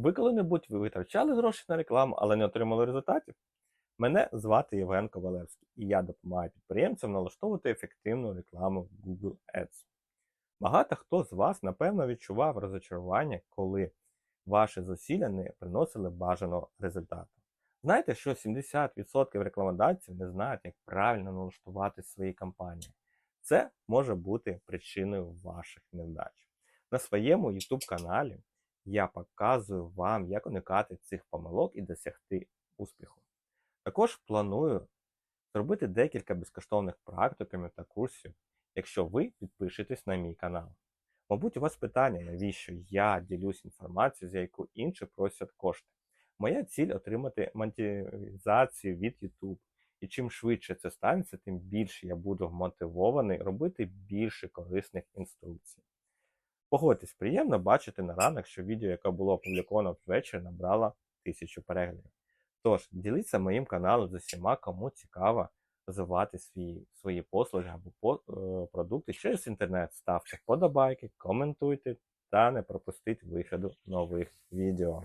Ви коли-небудь ви витрачали гроші на рекламу, але не отримали результатів? Мене звати Євген Ковалевський, і я допомагаю підприємцям налаштовувати ефективну рекламу в Google Ads. Багато хто з вас, напевно, відчував розочарування, коли ваші зусилля не приносили бажаного результату. Знаєте, що 70% рекламодавців не знають, як правильно налаштувати свої кампанії. Це може бути причиною ваших невдач. На своєму YouTube каналі я показую вам, як уникати цих помилок і досягти успіху. Також планую зробити декілька безкоштовних практикумів та курсів, якщо ви підпишетесь на мій канал. Мабуть, у вас питання, навіщо я ділюсь інформацією, за яку інші просять кошти. Моя ціль отримати монетизацію від YouTube. І чим швидше це станеться, тим більше я буду мотивований робити більше корисних інструкцій. Погодьтесь, приємно бачити на ранок, що відео, яке було опубліковано ввечері, набрало тисячу переглядів. Тож, діліться моїм каналом з усіма, кому цікаво розвивати свої, свої послуги або по, е, продукти через інтернет. Ставте вподобайки, коментуйте та не пропустіть виходу нових відео.